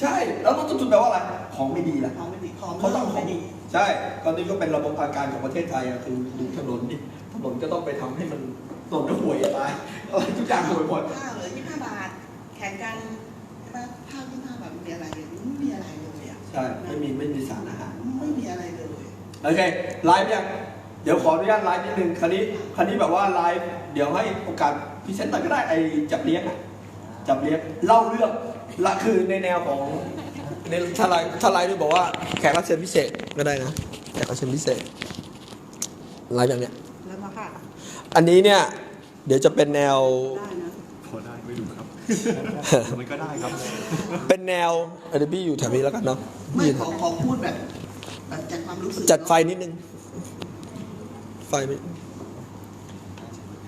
ใช่ แล้วลดต้นทุนแปลว่าอะไร ของไม่ดีละของไม่ดีของเขาต้องขอไม่งดี ใช่ตอนนี้ก็เป็นระบบทางการของประเทศไทยอะคือดูถนนดิถนนก็ต้องไปทำให้มันถนนห่วยอะไรอะไรทุกอย่างห่วยหมด ข้าวเหลือ25 บาท แข่งกันใช่ไหมข้าว25บาทมันมีอะไรเลยไม่มีอะไรเลยอะใช่ ไม่มีไม่มีสารอาหาร ไม่มีอะไรเลย โอเค ไลฟ์ยัง เดี๋ยวขออนุญาตไลฟ์นิดนึงคันนี้คันนี้แบบว่าไลฟ์ เดี๋ยวให้โอกาสพรีเซนต์หน่อยก็ได้ไอ้จับเลี้ยงอะจับเลี้ยงเล่าเรื่อง ละคือในแนวของในถ้าไลฟ์ถ้าไลฟ์ด้วยบอกว่าแขกรับเชิญพิเศษก็ได้นะแขกรับเชิญพิเศษไลฟ์อย่างเนี้ยแล้วมาค่ะอันนี้เนี่ย เดี๋ยวจะเป็นแนวได้นะพอได้ไม่รู้ครับมันก็ได้ครับ เป็นแนวเดี๋ยวพี่อยู่แถวนี้แล้วกันเนาะไม่ยืนขอขอพูดแบบแบบจากความรู้สึกจัดไฟนิดนึง ไฟไม่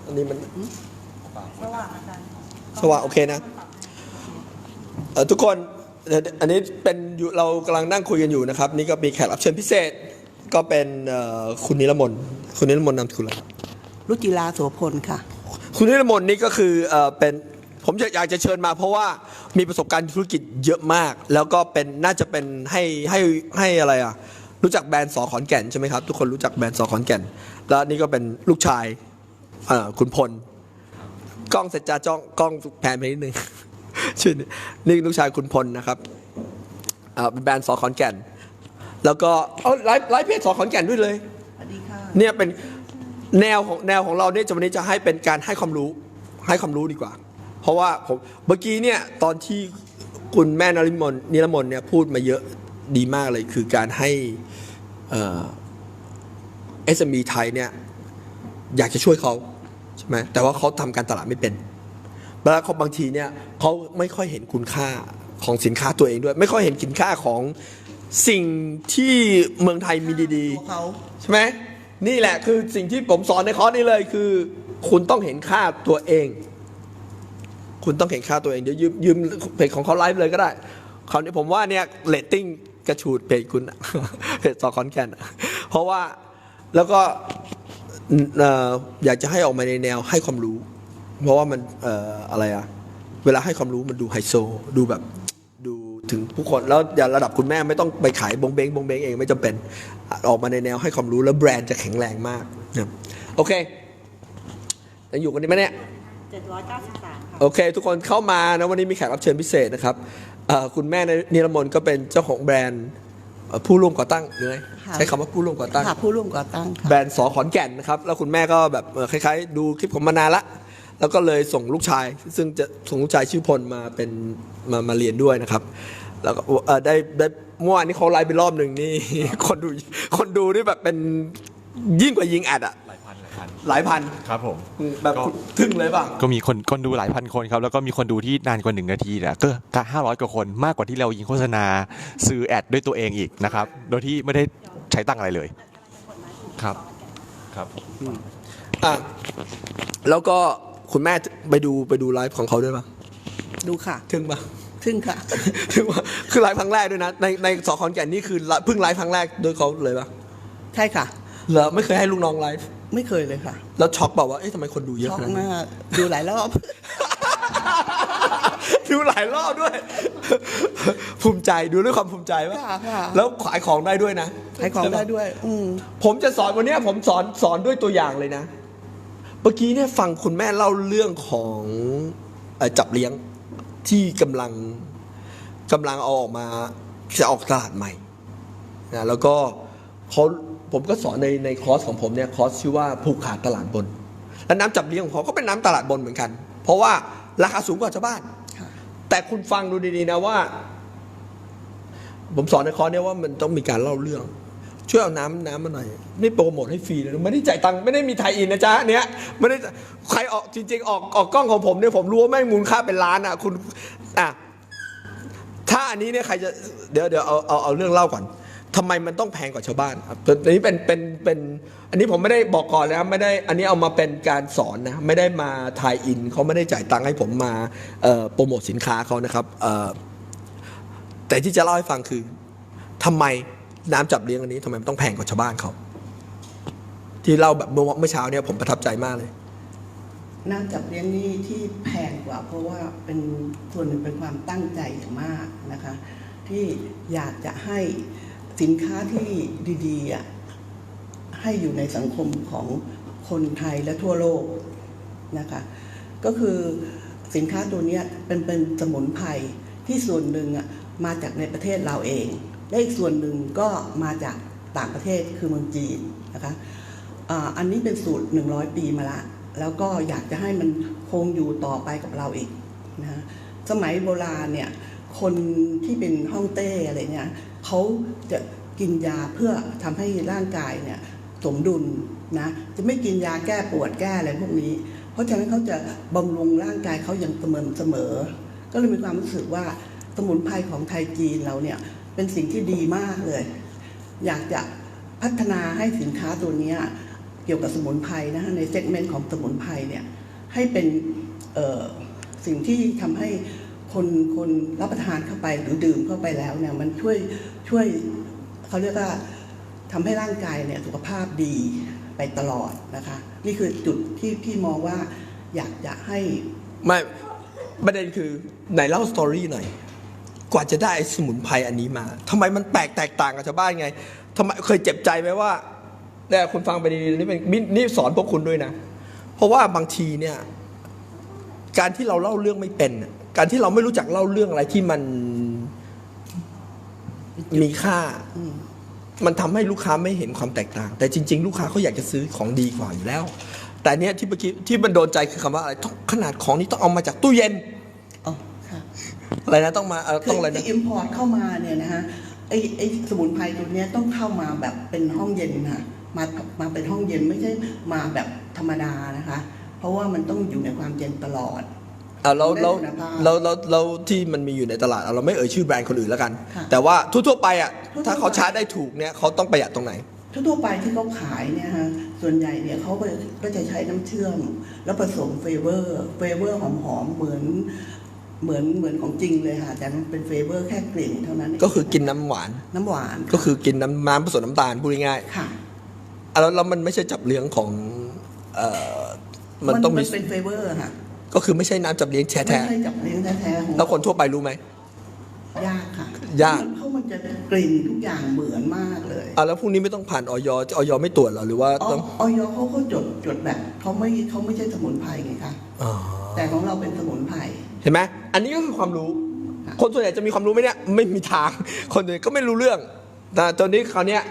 อันนี้มันสว่างอาจารย์สว่างโอเคนะเอ่อ ทุกคนเอ่ออันนี้เป็นอยู่เรากำลังนั่งคุยกันอยู่นะครับ นี่ก็มีแขกรับเชิญพิเศษก็เป็นเอ่อคุณนิรมนคุณนิรมนนามสกุลอะไรรุจิลาโสพลค่ะ คุณนิรมนนี่ก็คือเอ่อเป็นผมจะอยากจะเชิญมาเพราะว่ามีประสบการณ์ธุรกิจเยอะมาก แล้วก็เป็นน่าจะเป็นให้ให้ให้อะไรอะรู้จักแบรนด์สอขอนแก่นใช่ไหมครับทุกคนรู้จักแบรนด์สอขอนแก่น แล้วนี่ก็เป็นลูกชายเอ่อคุณพลกล้องเสร็จจ้าจ้องกล้องแพนไปนิดนึง ชื่อนี่นี่ลูกชายคุณพลนะครับอ่าเป็นแบรนด์สอขอนแก่น แล้วก็เอาไลฟ์ไลฟ์เพจสอขอนแก่นด้วยเลยสวัสดีค่ะเนี่ยเป็นแนวของแนวของเราเนี่ยจะวันนี้จะให้เป็นการให้ความรู้ให้ความรู้ดีกว่า เพราะว่าผมเมื่อกี้เนี่ยตอนที่คุณแม่นริมนนิรมนเนี่ยพูดมาเยอะดีมากเลย คือการให้เอ่อ SME ไทยเนี่ยอยากจะช่วยเขาใช่ไหมแต่ว่าเขาทำการตลาดไม่เป็นแล้วเขาบางทีเนี่ย เขาไม่ค่อยเห็นคุณค่าของสินค้าตัวเองด้วย ไม่ค่อยเห็นคุณค่าของสิ่งที่เมืองไทยมีดีตัวเขาๆใช่ไหมนี่แหละคือสิ่งที่ผมสอนในคอร์สนี้เลยคือ คุณต้องเห็นค่าตัวเอง คุณต้องเห็นค่าตัวเองเดี๋ยวยืมยืมเพจของเขาไลฟ์เลยก็ได้คราวนี้ผมว่าเนี่ยเรตติ้งกระฉูดเพจคุณ เพจสอคอนแกนเพราะว่าแล้วก็เอ่ออยากจะให้ออกมาในแนวให้ความรู้ เพราะว่ามันเอ่ออะไรอะ เวลาให้ความรู้มันดูไฮโซ ดูแบบดูถึงผู้คนแล้วอย่าระดับคุณแม่ไม่ต้องไปขายบงเบงบงเบงเองไม่จำเป็นออกมาในแนวให้ความรู้แล้วแบรนด์จะแข็งแรงมากนะครับโอเคยังอยู่กันดีไหมเนี่ย793ค่ะโอเค ทุกคนเข้ามานะวันนี้มีแขกรับเชิญพิเศษนะครับเอ่อคุณแม่นิรมนก็เป็นเจ้าของแบรนด์เอ่อผู้ร่วมก่อตั้งเลยค่ะใช้คำว่าผู้ร่วมก่อตั้งค่ะผู้ร่วมก่อตั้งค่ะแบรนด์สอขอนแก่นนะครับ แล้วคุณแม่ก็แบบเอ่อคล้ายๆ ดูคลิปผมมานานละ แล้วก็เลยส่งลูกชาย ซึ่งจะส่งลูกชายชื่อพลมาเป็นมามาเรียนด้วยนะครับ แล้วก็เอ่อได้ได้เมื่อวานนี้เขาไลฟ์ไปรอบหนึ่งนี่ คนดูคนดูนี่แบบเป็นยิ่งกว่ายิงแอดอะหลายพันหลายพันหลายพันครับผม แบบก็ ทึ่งเลยป่ะ ก็มีคนคนดูหลายพันคนครับ แล้วก็มีคนดูที่นานกว่าหนึ่งนาทีเนี่ยก็ห้าร้อยกว่าคนมากกว่าที่เรายิงโฆษณาซื้อแอดด้วยตัวเองอีกนะครับ โดยที่ไม่ได้ใช้ตังค์อะไรเลย ครับครับ อะแล้วก็ คุณแม่ไปดูไปดูไลฟ์ของเขาด้วยป่ะดูค่ะทึ่งป่ะทึ่งค่ะทึ่งป่ะคือไลฟ์ครั้งแรกด้วยนะ ในในสอคอนแก่นนี่คือเพิ่งไลฟ์ครั้งแรกด้วยเขาเลยป่ะใช่ค่ะเหรอไม่เคยให้ลูกน้องไลฟ์ไม่เคยเลยค่ะ แล้วช็อกเปล่าว่าเอ๊ะทำไมคนดูเยอะช็อกขนาดมานี้กดูหลายรอบดูหลายรอบด้วย ภูมิใจดูด้วยความภูมิใจป่ะค่ะค่ะแล้วขายของได้ด้วยนะขายของได้ด้วย อืมผมจะสอนวันเนี้ยผมสอนสอนด้วยตัวอย่างเลยนะ เมื่อกี้เนี่ยฟังคุณแม่เล่าเรื่องของเอ่อจับเลี้ยงที่กำลังกำลังเอาออกมาจะออกตลาดใหม่นะแล้วก็เขาผมก็สอนในในคอร์สของผมเนี่ยคอร์สชื่อว่าผูกขาดตลาดบน และน้ำจับเลี้ยงของเขาก็เป็นน้ำตลาดบนเหมือนกัน เพราะว่าราคาสูงกว่าชาวบ้านค่ะแต่คุณฟังดูดีๆนะว่า ผมสอนในคอร์สเนี่ยว่ามันต้องมีการเล่าเรื่อง ช่วยเอาน้ำน้ำมาหน่อยไม่โปรโมทให้ฟรีเลยไม่ได้จ่ายตังค์ไม่ได้มีไทยอินนะจ๊ะเนี้ยไม่ได้ใครออกจริง ๆ ออกออกกล้องของผมเนี่ยผมรู้ว่าแม่งมูลค่าเป็นล้านอะคุณอะถ้าอันนี้เนี่ยใครจะเดี๋ยวเดี๋ยวเอาเอาเอาเรื่องเล่าก่อนทำไมมันต้องแพงกว่าชาวบ้านครับอันนี้เป็นเป็นเป็นอันนี้ผมไม่ได้บอกก่อนนะครับไม่ได้อันนี้เอามาเป็นการสอนนะไม่ได้มาทายอินเขาไม่ได้จ่ายตังค์ให้ผมมาโปรโมทสินค้าเขานะครับแต่ที่จะเล่าให้ฟังคือทำไม น้ำจับเลี้ยงอันนี้ทำไมมันต้องแพงกว่าชาวบ้านเขาที่เล่าแบบเมื่อเมื่อเช้าเนี่ยผมประทับใจมากเลย น้ำจับเลี้ยงนี่ที่แพงกว่า เพราะว่าเป็นส่วนหนึ่งเป็นความตั้งใจอย่างมากนะคะ ที่อยากจะให้สินค้าที่ดีๆให้อยู่ในสังคมของคนไทยและทั่วโลกนะคะ ก็คือสินค้าตัวนี้เป็นเป็นสมุนไพรที่ส่วนหนึ่งมาจากในประเทศเราเอง และอีกส่วนหนึ่งก็มาจากต่างประเทศคือเมืองจีนนะคะอันนี้เป็นสูตร 100 ปีมาละ แล้วก็อยากจะให้มันคงอยู่ต่อไปกับเราอีกนะสมัยโบราณเนี่ยคนที่เป็นฮ่องเต้อะไรเนี่ยเขาจะกินยาเพื่อทำให้ร่างกายเนี่ยสมดุลนะจะไม่กินยาแก้ปวดแก้อะไรพวกนี้ เพราะฉะนั้นเขาจะบำรุงร่างกายเขาอย่างเสมอเสมอ ก็เลยมีความรู้สึกว่าสมุนไพรของไทยจีนเราเนี่ย เป็นสิ่งที่ดีมากเลย อยากจะพัฒนาให้สินค้าตัวนี้เกี่ยวกับสมุนไพรนะฮะในเซกเมนต์ของสมุนไพรเนี่ยให้เป็นสิ่งที่ทำให้คนคนรับประทานเข้าไปหรือดื่มเข้าไปแล้วเนี่ยมันช่วยช่วยเขาเรียกว่าทำให้ร่างกายเนี่ยสุขภาพดีไปตลอดนะคะ นี่คือจุดที่พี่มองว่าอยากจะให้ ไม่ประเด็นคือไหนเล่าสตอรี่หน่อย กว่าจะได้สมุนไพรอันนี้มาทำไมมันแปลกแตกต่างกับชาวบ้านไงทำไมเคยเจ็บใจไหมว่าเนี่ยคุณฟังไปดีๆนี่เป็นนี่สอนพวกคุณด้วยนะ เพราะว่าบางทีเนี่ย การที่เราเล่าเรื่องไม่เป็น การที่เราไม่รู้จักเล่าเรื่องอะไรที่มันมีค่า มันทำให้ลูกค้าไม่เห็นความแตกต่าง แต่จริง ๆ ลูกค้าเขาอยากจะซื้อของดีกว่าอยู่แล้ว แต่เนี้ยที่เมื่อกี้ที่มันโดนใจคือคำว่าอะไรขนาดของนี้ต้องเอามาจากตู้เย็น อะไรนะต้องมาเอ่อคืต้องออะไรที่นะอิมพอร์ตเข้ามาเนี่ยนะฮะไอไอสมุนไพรตัวเนี้ยต้องเข้ามาแบบเป็นห้องเย็นค่ะมามาเป็นห้องเย็นไม่ใช่มาแบบธรรมดานะคะ เพราะว่ามันต้องอยู่ในความเย็นตลอด อ่าเราเราได้คุณภาพเราเราเราที่มันมีอยู่ในตลาดเราไม่เอ่ยชื่อแบรนด์คนอื่นแล้วกัน ค่ะแต่ว่าทั่วๆไปอะทั่วๆถ้าเขาไป ชาร์จได้ถูกเนี่ยเขาต้องประหยัดตรงไหน ทั่วๆไปที่เขาขายเนี่ยฮะส่วนใหญ่เนี่ยเขาก็ก็จะใช้น้ำเชื่อม แล้วผสมเฟเวอร์ เฟเวอร์หอมๆเหมือน เหมือนเหมือนของจริงเลยค่ะแต่มันเป็นเฟเวอร์แค่กลิ่นเท่านั้นเงก็คือกินน้ำหวาน น้ำหวานก็คือกินน้ำน้ำผสมน้ำตาลพูดง่ายค่ะ ๆอะแล้วแล้วมันไม่ใช่จับเลี้ยงของเอ่อมันต้องมีเป็นเฟเวอร์ค่ะก็คือไม่ใช่น้ำจับเลี้ยงแท้ไม่ใช่จับเลี้ยงแท้ๆของๆแล้วคนทั่วไปรู้ไหม ยากค่ะยาก เพราะมันจะกลิ่นทุกอย่างเหมือนมากเลยอะแล้วพวกนี้ไม่ต้องผ่านออยออยไม่ตรวจเหรอหรือว่าอ๋อต้องออยเขาเขาจดจดแบบเขาไม่เขาไม่ใช่สมุนไพรไงคะ อ๋อแต่ของเราเป็นสมุนไพร เห็นไหม อันนี้ก็คือความรู้ค่ะคนส่วนใหญ่จะมีความรู้ไหมเนี่ยไม่มีทาง คนอื่นก็ไม่รู้เรื่องแต่ตอนนี้คราวเนี้ย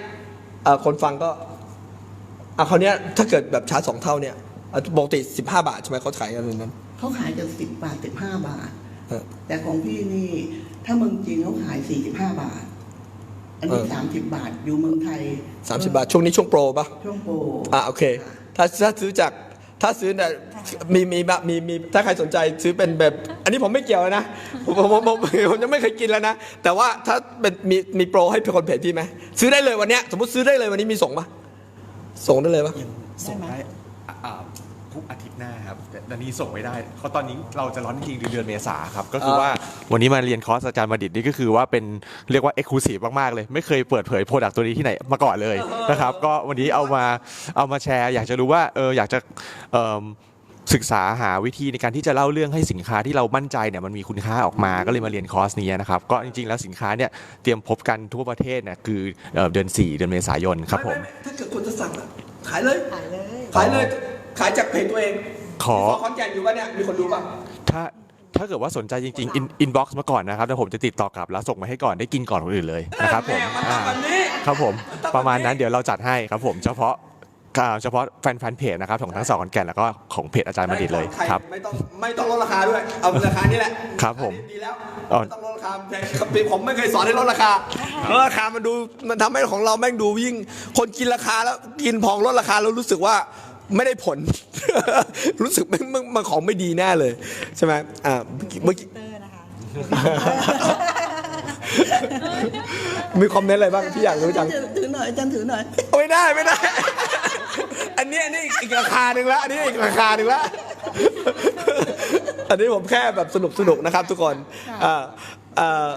เอ่อคนฟังก็อะคราวเนี้ยถ้าเกิดแบบชาร์จสองเท่าเนี่ยอะปกติสิบห้าบาทใช่ไหมเขาขายกันอย่างนั้นเขาขายกันสิบบาทสิบห้าบาทเออแต่ของพี่นี่ถ้าเมืองจีนเขาขายสี่สิบห้าบาท อันนี้เออสามสิบบาทอยู่เมืองไทยสามสิบาทช่วงนี้ช่วงโปรปะช่วงโปรอะโอเค ถ้าถ้าซื้อจาก ถ้าซื้อเนี่ยมีมีแบบมีมีถ้าใครสนใจซื้อเป็นแบบ อันนี้ผมไม่เกี่ยวนะผมผมผมผมผมยังไม่เคยกินแล้วนะ แต่ว่าถ้าเป็นมีมีโปรให้คนเพจพี่ไหมซื้อได้เลยวันเนี้ยสมมติซื้อได้เลยวันนี้มีส่งปะส่งได้เลยปะส่งได้อะอ่า ทุกอาทิตย์หน้าครับแต่ตอนนี้ส่งไม่ได้เพราะตอนนี้เราจะร้อนจริงๆเดือนเมษาครับก็คือว่าวันนี้มาเรียนคอร์สอาจารย์มาดิตนี่ก็คือว่าเป็นเรียกว่าเอ็กซ์คลูซีฟมากๆเลย ไม่เคยเปิดเผยโปรดักต์ตัวนี้ที่ไหนมาก่อนเลยนะครับก็วันนี้เอามาเอามาแชร์ อยากจะรู้ว่าเอออยากจะเอิ่มศึกษาหาวิธีในการที่จะเล่าเรื่องให้สินค้าที่เรามั่นใจเนี่ยมันมีคุณค่าออกมาก็เลยมาเรียนคอร์สนี้นะครับก็จริงๆแล้วสินค้าเนี่ยเตรียมพบกันทั่วประเทศเนี่ยคือเอ่อเดือน 4 เดือนเมษายนครับผม ไไไถ้าเกิดคนจะสั่งอะขายเลย ขายเลย ขายเลย ขายจากเพจตัวเองขอ ขอคอนแกนอยู่ปะเนี่ยมีคนดูปะถ้าถ้าเกิดว่าสนใจจริงๆอินอินบ็อกซ์มาก่อนนะครับแล้วผมจะติดต่อกลับแล้วส่งมาให้ก่อนได้กินก่อนคนอื่นเลยนะครับผมแมันอ่าทำแบบนี้ ครับผมประมาณนั้นเดี๋ยวเราจัดให้ครับผมเฉพาะอ่าเฉพาะแฟนแฟนเพจนะครับของทั้งสองคอนแก่นแล้วก็ของเพจอาจารย์มาดิตเลยใครครับ ไม่ต้องไม่ต้องลดราคาด้วย เอาราคานี้แหละครับผมดีแล้วอ๋อ ไม่ต้องลดราคาแพงครับผมไม่เคยสอนให้ลดราคาลดราคามันดูมันทำให้ของเราแม่งดูยิ่ง คนกินราคาแล้วกินพองลดราคาแล้วรู้สึกว่า ไม่ได้ผล รู้สึกมันมันมันของไม่ดีแน่เลย ใช่ไหมอ่าเมื่อกี้เตอร์นะคะ มีคอมเมนต์อะไรบ้างที่อยากรู้จัง ถือหน่อยอาจารย์ถือหน่อย ไม่ได้ไม่ได้ อันนี้อันนี้อีกราคาหนึ่งละอันนี้อีกราคาหนึ่งละ อันนี้ผมแค่แบบสนุกสนุกนะครับทุกคนอ่าอ่า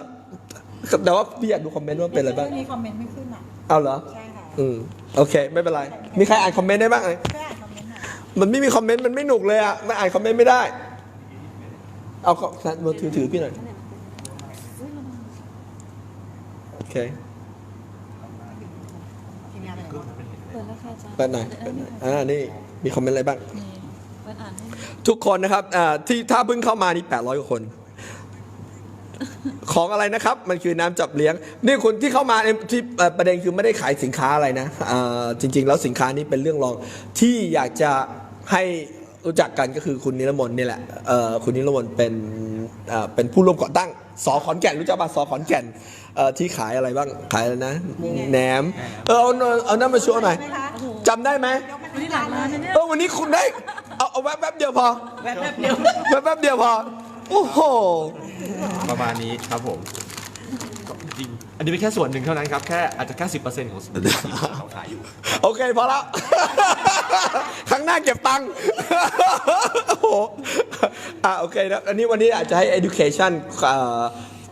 แต่ว่าพี่อยากดูคอมเมนต์ว่าเป็นอะไรบ้าง มีคอมเมนต์ไม่ขึ้นอะ เอาเหรอ ใช่ค่ะอืมโอเค ไม่เป็นไร มีใครอ่านคอมเมนต์ได้บ้างไหมแค่อ่านคอ มเมนต์หน่อยมันไม่มีคอมเมนต์มันไม่หนุกเลยอะมันอ่านคอมเมนต์ไม่ได้ เอาก็มือถือถือพี่หน่อยโอเคทีมงานเป็นไงบ้างเปิดแล้วค่ะอาจารย์เปิดหน่อยเปิดหน่อยอ่านี่มีคอมเมนต์อะไรบ้างนี่เปิดอ่านให้ ทุกคนนะครับอ่าที่ถ้าเพิ่งเข้ามานี่800กว่าคน ของอะไรนะครับ มันคือน้ำจับเลี้ยง นี่คนที่เข้ามาเนี่ยที่เอ่อประเด็นคือไม่ได้ขายสินค้าอะไรนะอ่าจริง ๆ แล้วสินค้านี้เป็นเรื่องรองที่อยากจะให้รู้จักกันก็คือคุณนิรมนนี่แหละเอ่อคุณนิรมนเป็นอ่าเป็นผู้ร่วมก่อตั้งสอขอนแก่นรู้จักป่ะสอขอนแก่นเอ่อที่ขายอะไรบ้างขายอะไรนะแหนมเออเอาเอาเอาน้ำมาโชว์หน่อยจำได้ไหมวันนี้หลังมาเนี่ยเออวันนี้คุณได้เอาเอาแวบแวบเดียวพอแวบแวบเดียวแวบแวบเดียวพอโอ้โหประ มาณนี้ครับผมก็จริงอันนี้เป็นแค่ส่วนหนึ่งเท่านั้นครับแค่อาจจะแค่สิบเปอร์เซ็นต์ของสิ่งที่เขาขายอยู่ โอเคพอแล้ว ครั้งหน้าเก็บตังค์ โอ้โหอะโอเคนะอันนี้วันนี้อาจจะให้ education เอ่อ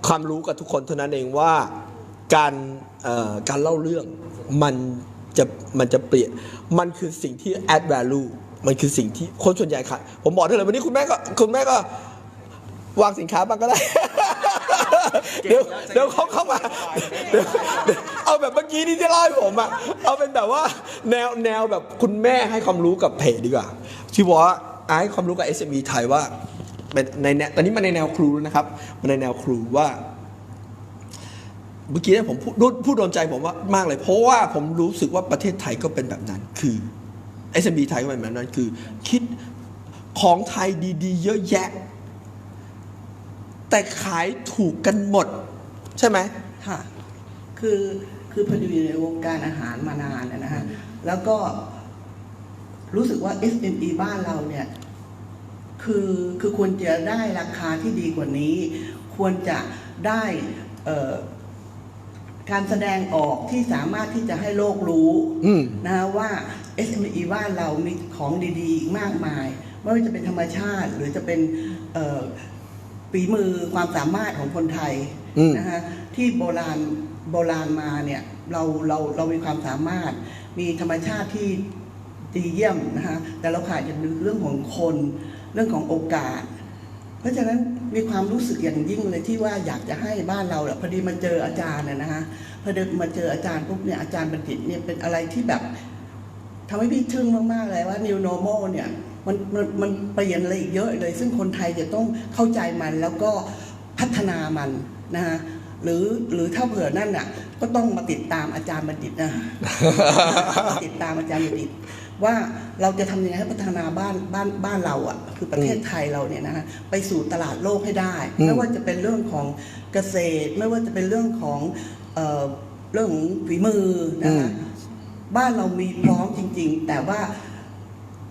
ความรู้กับทุกคนเท่านั้นเองว่าการเอ่อการเล่าเรื่องมันจะมันจะเปลี่ยน มันคือสิ่งที่ add value มันคือสิ่งที่คนส่วนใหญ่ขายผมบอกได้เลยวันนี้คุณแม่ก็คุณแม่ก็ วางสินค้าบ้างก็ได้ เดี๋ยวเดี๋ยวเขาเข้ามาเดี๋ยวเดี๋ยวเอาแบบเมื่อกี้นี่ที่เล่าให้ผมอะเอาเป็นแบบว่าแนวแนวแบบคุณแม่ให้ความรู้กับเพจดีกว่าที่บอกว่าอะให้ความรู้กับ SME ไทยว่าเป็นในแนวตอนนี้มันในแนวครูแล้วนะครับ มันในแนวครูว่า เมื่อกี้เนี่ยผมพูดพูดโดนใจผมว่ามากเลย เพราะว่าผมรู้สึกว่าประเทศไทยก็เป็นแบบนั้น คือ SME ไทยก็เป็นแบบนั้นคือ คิดของไทยดี ๆ เยอะแยะ แต่ขายถูกกันหมด ใช่ไหมค่ะ คือคือพออยู่ในวงการอาหารมานานนะนะฮะ แล้วก็รู้สึกว่า SME บ้านเราเนี่ย คือคือควรจะได้ราคาที่ดีกว่านี้ ควรจะได้เอ่อการแสดงออกที่สามารถที่จะให้โลกรู้อืมนะว่า SME บ้านเรามีของดีๆอีกมากมาย ไม่ว่าจะเป็นธรรมชาติ หรือจะเป็นเอ่อ ฝีมือความสามารถของคนไทยอืม นะฮะที่โบราณโบราณมาเนี่ยเราเราเรามีความสามารถ มีธรรมชาติที่ดีเยี่ยมนะฮะแต่เราขาดอย่างหนึ่งเรื่องของคนเรื่องของโอกาส เพราะฉะนั้นมีความรู้สึกอย่างยิ่งเลยที่ว่าอยากจะให้บ้านเราแหละพอดีมาเจออาจารย์น่ะนะฮะพอดีมาเจออาจารย์ปุ๊บเนี่ยอาจารย์บัณฑิตเนี่ยเป็นอะไรที่แบบ ทำให้พี่ทึ่งมาก ๆ เลยว่า new normal เนี่ย มันมันมันเปลี่ยนอะไรอีกเยอะเลย ซึ่งคนไทยจะต้องเข้าใจมันแล้วก็พัฒนามันนะฮะหรือหรือถ้าเผื่อนั่นน่ะก็ต้องมาติดตามอาจารย์บัณฑิตนะติดตามอาจารย์บัณฑิต ว่าเราจะทำยังไงให้พัฒนาบ้านบ้านบ้านเราอะคือประเทศไทยเราเนี่ยนะฮะไปสู่ตลาดโลกให้ได้อืมไม่ว่าจะเป็นเรื่องของเกษตร ไม่ว่าจะเป็นเรื่องของเอ่อเรื่องของฝีมือนะฮะบ้านเรามีพร้อมจริง ๆ แต่ว่า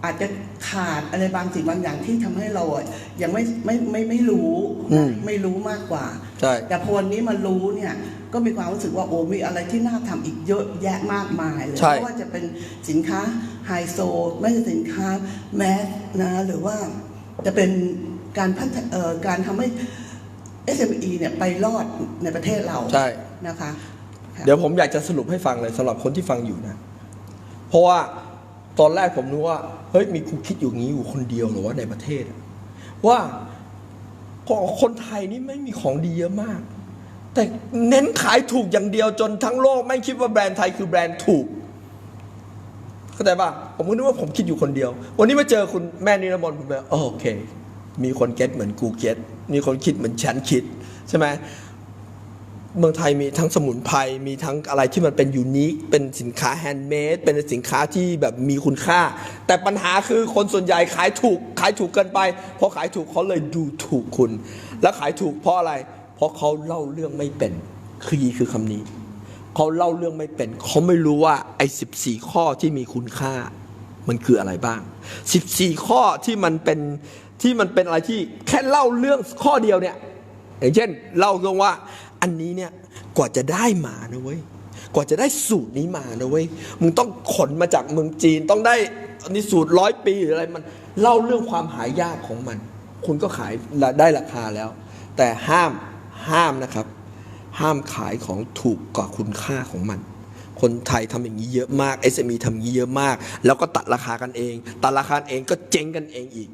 อาจจะขาดอะไรบางสิ่งบางอย่างที่ทำให้เราอะยังไม่ไม่ไม่ไม่รู้อืมไม่รู้มากกว่าใช่แต่พอวันนี้มารู้เนี่ยก็มีความรู้สึกว่าโอ้มีอะไรที่น่าทำอีกเยอะแยะมากมายเลยใช่ไม่ว่าจะเป็นสินค้าไฮโซไม่ใช่สินค้าแมสนะหรือว่าจะเป็นการพัฒเอ่อการทำให้ SME เนี่ยไปรอดในประเทศเราใช่นะคะค่ะเดี๋ยวผมอยากจะสรุปให้ฟังเลยสำหรับคนที่ฟังอยู่นะ เพราะว่าตอนแรกผมนึกว่า เฮ้ยมีกูคิดอยู่งี้อยู่คนเดียวหรือว่าในประเทศ ว่าคนไทยนี่ไม่มีของดีเยอะมาก แต่เน้นขายถูกอย่างเดียวจนทั้งโลกไม่คิดว่าแบรนด์ไทยคือแบรนด์ถูกเข้าใจป่ะผมก็นึกว่าผมคิดอยู่คนเดียว วันนี้มาเจอคุณแม่นิรมนผมแบบโอเค มีคนเก็ตเหมือนกูเก็ตมีคนคิดเหมือนฉันคิดใช่ไหม เมืองไทยมีทั้งสมุนไพรมีทั้งอะไรที่มันเป็นยูนิคเป็นสินค้าแฮนด์เมดเป็นสินค้าที่แบบมีคุณค่า แต่ปัญหาคือคนส่วนใหญ่ขายถูก ขายถูกเกินไปพอขายถูกเขาเลยดูถูกคุณ แล้วขายถูกเพราะอะไร เพราะเขาเล่าเรื่องไม่เป็นคีย์คือคำนี้เขาเล่าเรื่องไม่เป็นเขาไม่รู้ว่าไอ้สิบสี่ข้อที่มีคุณค่า มันคืออะไรบ้าง 14 ข้อที่มันเป็นที่มันเป็นอะไรที่แค่เล่าเรื่องข้อเดียวเนี่ยอย่างเช่นเล่าเรื่องว่า อันนี้เนี่ยกว่าจะได้มานะเว้ยกว่าจะได้สูตรนี้มานะเว้ยมึงต้องขนมาจากเมืองจีนต้องได้อันนี้สูตรร้อยปีหรืออะไรมัน เล่าเรื่องความหายากของมัน คุณก็ขายได้ราคาแล้ว แต่ห้ามห้ามนะครับ ห้ามขายของถูกกว่าคุณค่าของมัน คนไทยทำอย่างนี้เยอะมาก SME ทำอย่างนี้เยอะมาก แล้วก็ตัดราคากันเอง ตัดราคาเองก็เจ๊งกันเองอีก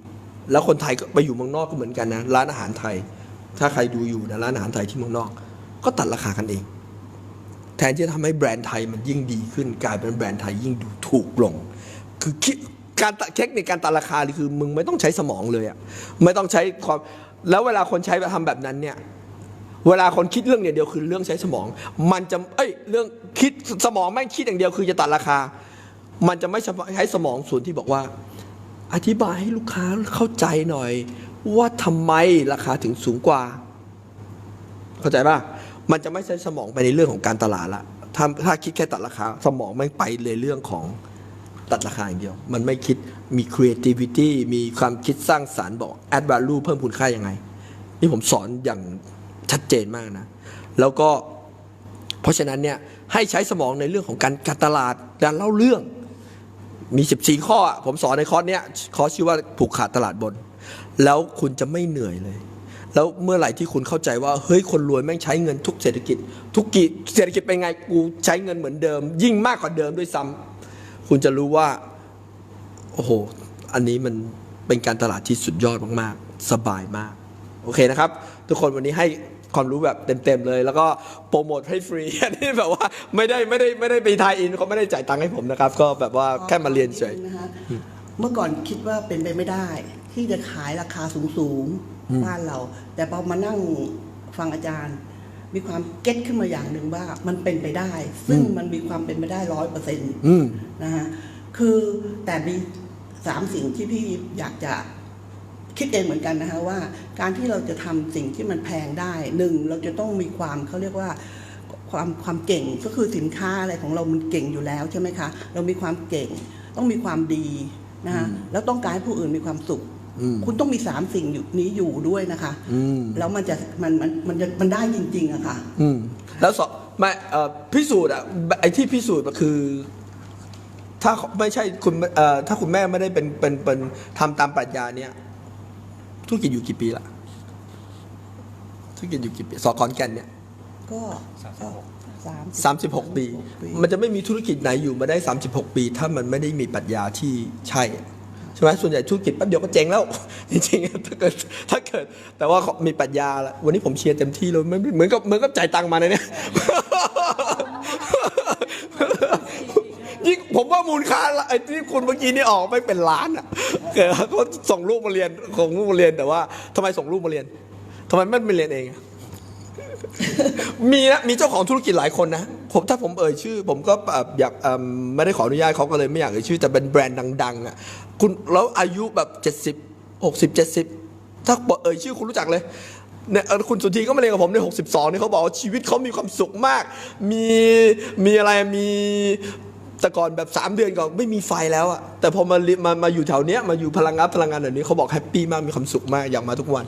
แล้วคนไทยก็ไปอยู่เมืองนอกก็เหมือนกันนะร้านอาหารไทย ถ้าใครดูอยู่นะร้านอาหารไทยที่เมืองนอก ก็ตัดราคากันเอง แทนที่จะทำให้แบรนด์ไทยมันยิ่งดีขึ้น กลายเป็นแบรนด์ไทยยิ่งดูถูกลง คือคิดการตะเทคนิคการตัดราคาคือมึงไม่ต้องใช้สมองเลยอะไม่ต้องใช้ความแล้วเวลาคนใช้ทำแบบนั้นเนี่ยเวลาคนคิดเรื่องอย่างเดียวคือเรื่องใช้สมอง มันจะเอ้ยเรื่องคิดสมองไม่งคิดอย่างเดียวคือจะตัดราคา มันจะไม่ใช้สมองส่วนที่บอกว่า อธิบายให้ลูกค้าเข้าใจหน่อย ว่าทำไมราคาถึงสูงกว่า เข้าใจป่ะ มันจะไม่ใช้สมองไปในเรื่องของการตลาดละถ้าถ้าคิดแค่ตัดราคา สมองไม่ไปเลยเรื่องของตัดราคาอย่างเดียว มันไม่คิดมี creativity มีความคิดสร้างสารรค์บอก add value เพิ่มคุณค่ายังไง นี่ผมสอนอย่างชัดเจนมากนะ แล้วก็เพราะฉะนั้นเนี่ยให้ใช้สมองในเรื่องของการการตลาดการเล่าเรื่องมี 14 ข้อ ผมสอนในคอร์สเนี้ยคอร์สชื่อว่าผูกขาดตลาดบน แล้วคุณจะไม่เหนื่อยเลย แล้วเมื่อไหร่ที่คุณเข้าใจว่าเฮ้ยคนรวยแม่งใช้เงินทุกเศรษฐกิจ ทุกกีเศรษฐกิจเป็นไงกูใช้เงินเหมือนเดิม ยิ่งมากกว่าเดิมด้วยซ้ำคุณจะรู้ว่าโอ้โหอันนี้มันเป็นการตลาดที่สุดยอดมากๆ สบายมาก โอเคนะครับ ทุกคนวันนี้ให้ความรู้แบบเต็มๆเลย แล้วก็โปรโมทให้ฟรีอันนี้แบบว่าไม่ได้ไม่ได้ไม่ได้ไปทายอินเขาไม่ได้จ่ายตังค์ให้ผมนะครับ ก็แบบว่าแค่มาเรียนเฉยนะคะเมื่อก่อนคิดว่าเป็นไปไม่ได้ ที่จะขายราคาสูงๆบ้านเรา แต่พอมานั่งฟังอาจารย์ มีความเก็ตขึ้นมาอย่างหนึ่งว่ามันเป็นไปได้ ซึ่งมันมีความเป็นไปได้ร้อยเปอร์เซ็นต์อืมนะฮะคือแต่มีสามสิ่งที่พี่อยากจะคิดเองเหมือนกันนะคะว่า การที่เราจะทำสิ่งที่มันแพงได้หนึ่งเราจะต้องมีความเขาเรียกว่าความความเก่งก็คือสินค้าอะไรของเรามันเก่งอยู่แล้วใช่ไหมคะ เรามีความเก่งต้องมีความดีนะคะแล้วต้องการให้ผู้อื่นมีความสุขอืม คุณต้องมีสามสิ่งอยู่นี้อยู่ด้วยนะคะอืมแล้วมันจะมันมันมันจะมันได้จริง ๆอะค่ะอืมแล้วสองไม่เอ่อพิสูจน์อะไอ้ที่พิสูจน์ก็คือ ถ้าไม่ใช่คุณเอ่อถ้าคุณแม่ไม่ได้เป็นเป็นเป็นทำตามปรัชญาเนี่ยธุรกิจอยู่กี่ปีละธุรกิจอยู่กี่ปีสอขอนแก่นเนี่ย ก็ก็สามสามสิบหกปี มันจะไม่มีธุรกิจไหนอยู่มาได้สามสิบหกปี ถ้ามันไม่ได้มีปรัชญาที่ใช่ ใช่ไหมส่วนใหญ่ธุรกิจแป๊บเดียวก็เจ๊งแล้ว จริงๆถ้าเกิดถ้าเกิด แต่ว่าเขามีปรัชญาล้ววันนี้ผมเชียร์เต็มที่เลยเหมือนกับเหมือนกับจ่ายตังค์มาเลยเนี่ยยิ่งผมว่ามูลค่าไอ้ที่คุณเมื่อกี้นี่ออกไปเป็นล้านอะเกิดเขาส่งลูกมาเรียนของลูกมาเรียนแต่ว่าทำไมส่งลูกมาเรียนทำไมไม่ไปเรียนเองมีนะมีเจ้าของธุรกิจหลายคนนะผมถ้าผมเอ่ยชื่อ ผมก็แบบอยากไม่ได้ขออนุญาตเขาก็เลยไม่อยากเอ่ยชื่อแต่เป็นแบรนด์ดังๆอะ คุณแล้วอายุแบบ 70 60 70 ถ้าบอกเอ่ยชื่อคุณรู้จักเลยเนี่ยคุณสุธีก็มาเรียนกับผมใน 62เนี่ยเขาบอกว่าชีวิตเขามีความสุขมาก มีมีอะไรมีแต่ก่อนแบบ 3 เดือนก่อนไม่มีไฟแล้วอะแต่พอมามามาอยู่แถวเนี้ยมาอยู่พลังงานพลังงานแบบนี้เขาบอกแฮปปี้มากมีความสุขมากอยากมาทุกวัน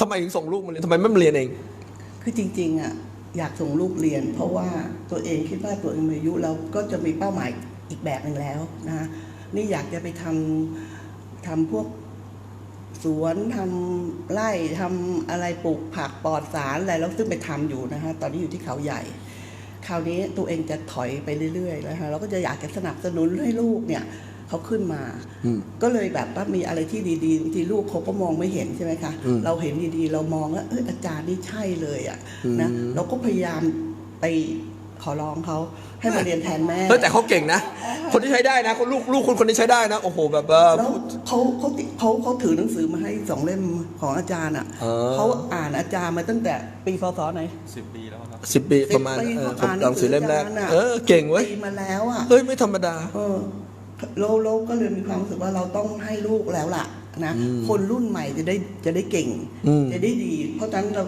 ทำไมถึงส่งลูกมาเรียนทำไมไม่มาเรียนเอง คือจริงๆอะอยากส่งลูกเรียน เพราะว่าตัวเองคิดว่าตัวเองมีอายุเราก็จะมีเป้าหมายอีกแบบหนึ่งแล้วนะ นี่อยากจะไปทำทำพวกสวนทำไร่ทำอะไรปลูกผักปลอดสารอะไรแล้วซึ่งไปทำอยู่นะคะตอนนี้อยู่ที่เขาใหญ่ คราวนี้ตัวเองจะถอยไปเรื่อยๆนะคะเราก็จะอยากจะสนับสนุนให้ลูกเนี่ยเขาขึ้นมาอืมก็เลยแบบว่ามีอะไรที่ดีๆบางทีลูกเขาก็มองไม่เห็นใช่ไหมคะอืมเราเห็นดีๆ เรามองว่าเอออาจารย์นี่ใช่เลยอะอืมนะเราก็พยายามไป ขอร้องเขาให้มาเรียนแทนแม่เฮ้ยแต่เขาเก่งนะ คนที่ใช้ได้นะคนลูกลูกคนคนนี้ใช้ได้นะ โอ้โหแบบว่าแล้วพูด เขาเขาติเขาเขาถือหนังสือมาให้สองเล่มของอาจารย์อะอ๋อเขาอ่านอาจารย์มาตั้งแต่ปีพศไหน สิบปีแล้วครับ สิบปีประมาณสิบปีเออเขาผมอ่านหนังสือเล่มแรกหนังสืออาจารย์อะเออเก่งเว้ยปีมาแล้วอะ เฮ้ยไม่ธรรมดา เออเราเราก็เลยมีความรู้สึกว่าเราต้องให้ลูกแล้วล่ะนะอืมคนรุ่นใหม่จะได้จะได้เก่ง อืมจะได้ดี เพราะฉะนั้นเรา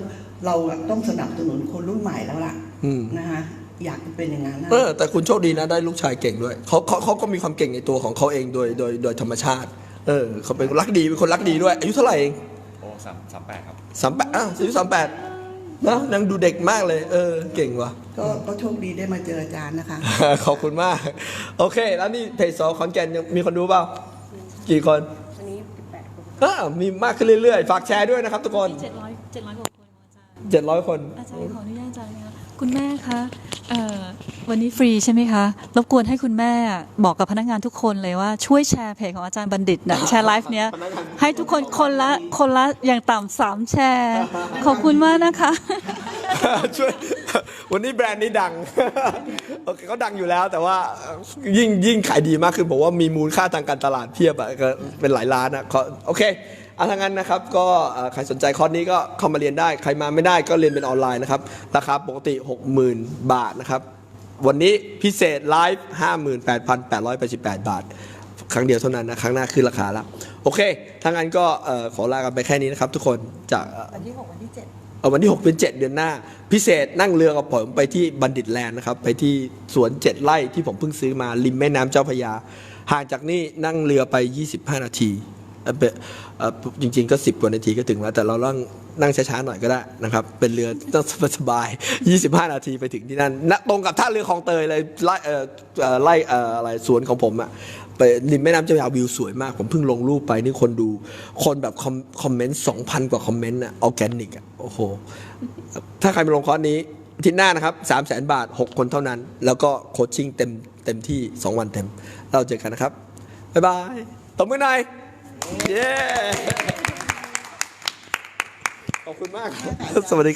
เราต้องสนับสนุนคนรุ่นใหม่แล้วล่ะอืม นะคะ อยากจะเป็นอย่างนั้นนะเออแต่คุณโชคดีนะได้ลูกชายเก่งด้วยเขาเขาเขาก็มีความเก่งในตัวของเขาเองโดยโดยโดยธรรมชาติ เออเขาเป็นคนรักดีเป็นคนรักดีด้วย อายุเท่าไหร่เองโอ้สามสามแปดครับสามแปดอ้าวอายุสามแปดนะยังดูเด็กมากเลย เออ เก่งว่ะ ก็ก็โชคดีได้มาเจออาจารย์นะคะ ขอบคุณมาก โอเค แล้วนี่เพจสอขอนแก่นยังมีคนดูเปล่า กี่คนวันนี้18คนอ่ามีมากขึ้นเรื่อยๆ ฝากแชร์ด้วยนะครับทุกคนเจ็ดร้อยเจ็ดร้อยกว่าคนของอาจารย์เจ็ดร้อยคน อาจารย์ขออนุญาตอาจารย์นะคะคุณแม่คะเอ่อ วันนี้ฟรีใช่ไหมคะ รบกวนให้คุณแม่บอกกับพนักงานทุกคนเลยว่าช่วยแชร์เพจของอาจารย์บัณฑิตนะแชร์ไลฟ์เนี้ยให้ทุกคนคนละคนละอย่างต่ำสามแชร์ ขอบคุณมากนะคะช่วยวันนี้แบรนด์นี้ดังโอเคเขาดังอยู่แล้ว แต่ว่ายิ่งยิ่งขายดีมากขึ้นผมว่ามีมูลค่าทางการตลาดเพียบอะก็เป็นหลายล้านอะขอโอเค เอาทางนั้นนะครับก็เอ่อใครสนใจคอร์สนี้ก็เข้ามาเรียนได้ ใครมาไม่ได้ก็เรียนเป็นออนไลน์นะครับ ราคาปกติ 60,000 บาทนะครับ วันนี้พิเศษไลฟ์58,888 บาท ครั้งเดียวเท่านั้นนะครั้งหน้าขึ้นราคาแล้วโอเคทางนั้นก็เอ่อขอลากันไปแค่นี้นะครับ ทุกคนจากวันที่ 6 วันที่ 7เอาวันที่ 6 เป็น 7 เดือนหน้า พิเศษนั่งเรือกับผมไปที่บัณฑิตแลนด์นะครับ ไปที่สวน 7 ไร่ที่ผมเพิ่งซื้อมาริมแม่น้ำเจ้าพระยา ห่างจากนี่นั่งเรือไป 25 นาที จริงๆก็ 10กว่านาทีก็ถึงแล้ว แต่เราต้องนั่งช้าๆหน่อยก็ได้นะครับ เป็นเรือต้องสบายๆ25 นาทีไปถึงที่นั่นณตรงกับท่าเรือคลองเตยเลยไล่เอ่อเอ่อไล่อะไรสวนของผมอะไปริมแม่น้ำเจ้าพระยาวิวสวยมาก ผมเพิ่งลงรูปไปนี่คนดู คนแบบคอมเมนต์ 2,000 กว่าคอมเมนต์อะออแกนิกอะโอ้โห ถ้าใครมาลงคอร์สนี้ทิตย์หน้านะครับ3 0 0แสนบาท 6 คนเท่านั้น แล้วก็โคชชิ่งเต็มเต็มที่ 2 วันเต็ม เราเจอกันนะครับ บ๊ายบายตบมือหน่อย เย้ ขอบคุณมากสวัสดี